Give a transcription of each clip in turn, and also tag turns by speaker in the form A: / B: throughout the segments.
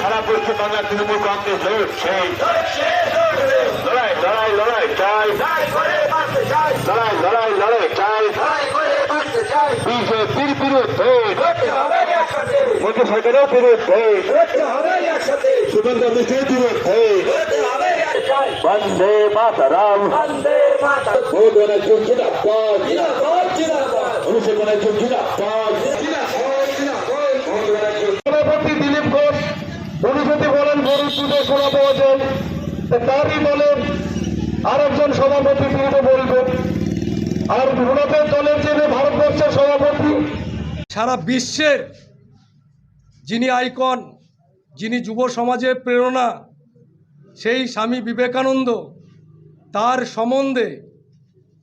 A: সারা পশ্চিম বাংলার তৃণমূল কংগ্রেস লড়ছে লড়াই লড়াই লড়াই চাই। লড়াই লড়াই লড়াই চাই। বিজেপির বিরুদ্ধে। মোদী সরকারের বিরুদ্ধে। সুগন্ধ মিশ্রের বিরুদ্ধে। বন্দে মাতারাম। ভোট বানার যোগ্য ডাক্তার অনুষ্ঠিত বানার যোগ্য ডাক্তার সভাপতি দিলীপ ঘোষ উনি গরুর দুধে সোনা পাওয়া যায় তারই বলেন আরেকজন সভাপতি তিনি বলবেন। আর ওনাদের দলের যিনি ভারতবর্ষের সভাপতি,
B: সারা বিশ্বের যিনি আইকন, যিনি যুব সমাজের প্রেরণা, সেই স্বামী বিবেকানন্দ তার সম্বন্ধে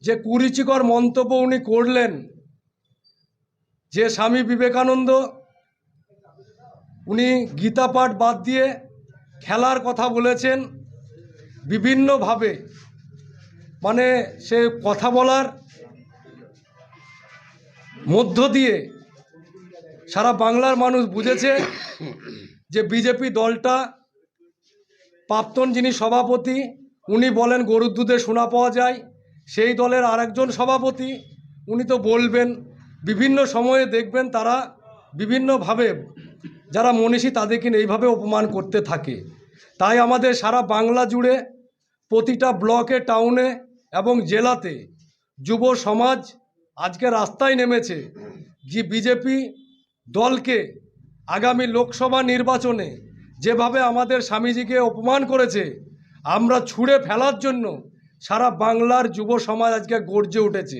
B: যে কুরুচিকর মন্তব্য উনি করলেন, যে স্বামী বিবেকানন্দ উনি গীতা পাঠ বাদ দিয়ে খেলার কথা বলেছেন বিভিন্নভাবে। মানে সে কথা বলার মধ্য দিয়ে সারা বাংলার মানুষ বুঝেছে যে বিজেপি দলটা প্রাক্তন যিনি সভাপতি, উনি বলেন গরুর দুধে শোনা পাওয়া যায়, সেই দলের আরেকজন সভাপতি, উনি তো বলবেন, বিভিন্ন সময়ে দেখবেন তারা বিভিন্নভাবে যারা মনীষী তাদেরকে এইভাবে অপমান করতে থাকে। তাই আমাদের সারা বাংলা জুড়ে প্রতিটা ব্লকে, টাউনে এবং জেলাতে যুব সমাজ আজকে রাস্তায় নেমেছে যে বিজেপি দলকে আগামী লোকসভা নির্বাচনে যেভাবে আমাদের স্বামীজিকে অপমান করেছে, আমরা ছুঁড়ে ফেলার জন্য সারা বাংলার যুব সমাজ আজকে গর্জে উঠেছে।